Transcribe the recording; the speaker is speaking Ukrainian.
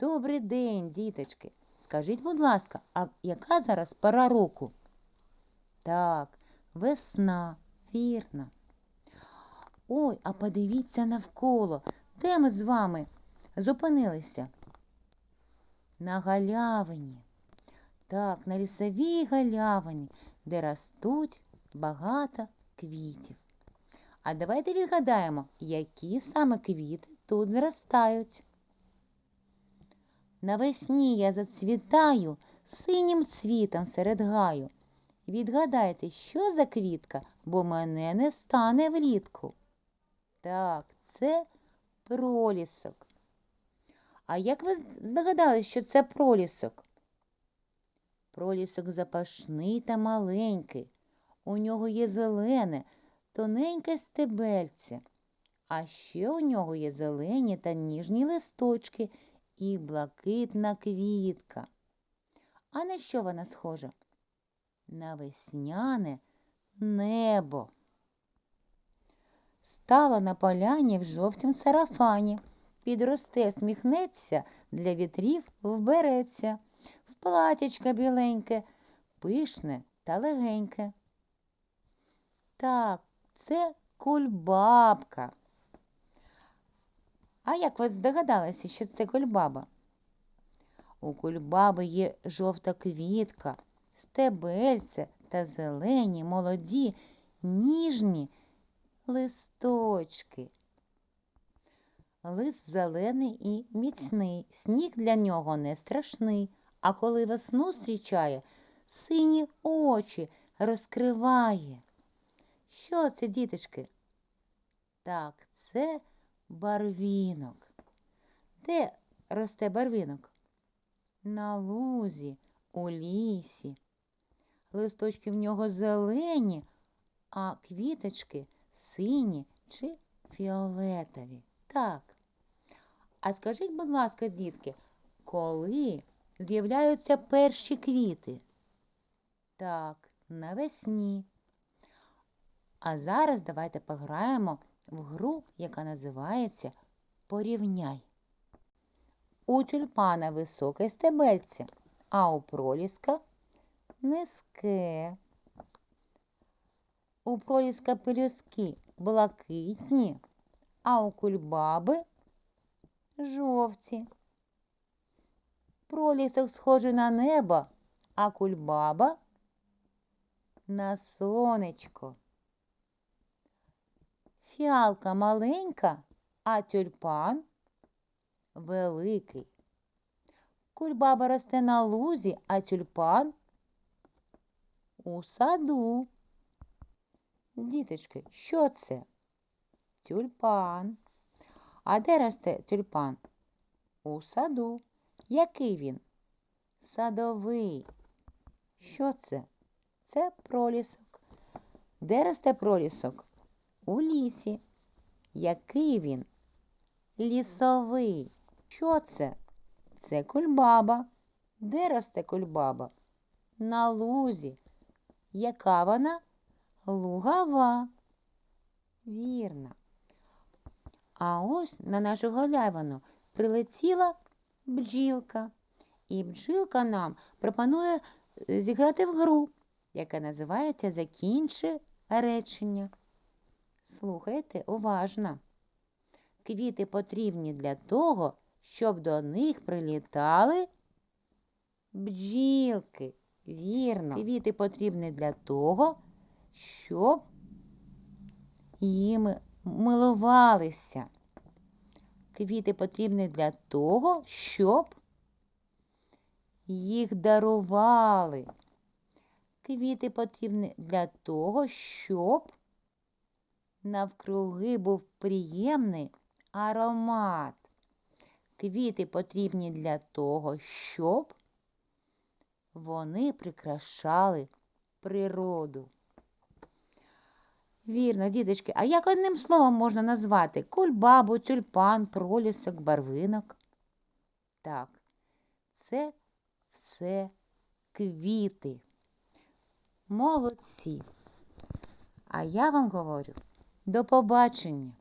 Добрий день, діточки. Скажіть, будь ласка, а яка зараз пора року? Так, весна, вірно. Ой, а подивіться навколо. Де ми з вами зупинилися? На галявині. Так, на лісовій галявині, де ростуть багато квітів. А давайте відгадаємо, які саме квіти тут зростають. Навесні я зацвітаю синім цвітом серед гаю. Відгадайте, що за квітка, бо мене не стане влітку. Так, це пролісок. А як ви здогадались, що це пролісок? Пролісок запашний та маленький. У нього є зелене, тоненьке стебельце, а ще у нього є зелені та ніжні листочки і блакитна квітка. А на що вона схожа? На весняне небо. Стала на поляні в жовтім сарафані. Підросте, сміхнеться, для вітрів вбереться, в платячка біленьке, пишне та легеньке. Так, це кульбабка. А як ви здогадалися, що це кульбаба? У кульбаби є жовта квітка, стебельце та зелені, молоді, ніжні листочки. Лист зелений і міцний, сніг для нього не страшний, а коли весну зустрічає, сині очі розкриває. Що це, діточки? Так, це барвінок. Де росте барвінок? На лузі, у лісі. Листочки в нього зелені, а квіточки сині чи фіолетові. Так. А скажіть, будь ласка, дітки, коли з'являються перші квіти? Так, навесні. А зараз давайте пограємо в гру, яка називається Порівняй. У тюльпана високе стебельце, а у проліска низьке. У проліска пелюстки блакитні, а у кульбаби жовті. Пролісок схожий на небо, а кульбаба на сонечко. Фіалка маленька, а тюльпан великий. Кульбаба росте на лузі, а тюльпан у саду. Діточки, що це? Тюльпан. А де росте тюльпан? У саду. Який він? Садовий. Що це? Це пролісок. Де росте пролісок? У лісі. Який він? Лісовий. Що це? Це кульбаба. Де росте кульбаба? На лузі. Яка вона? Лугава. Вірно. А ось на нашу галявину прилетіла бджілка. І бджілка нам пропонує зіграти в гру, яка називається Закінчи речення. Слухайте уважно. Квіти потрібні для того, щоб до них прилітали бджілки. Вірно, квіти потрібні для того, щоб їм милувалися. Квіти потрібні для того, щоб їх дарували. Квіти потрібні для того, щоб навкруги був приємний аромат. Квіти потрібні для того, щоб вони прикрашали природу. Вірно, діточки, а як одним словом можна назвати кульбабу, тюльпан, пролісок, барвинок? Так, це все квіти. Молодці. А я вам говорю до побачення.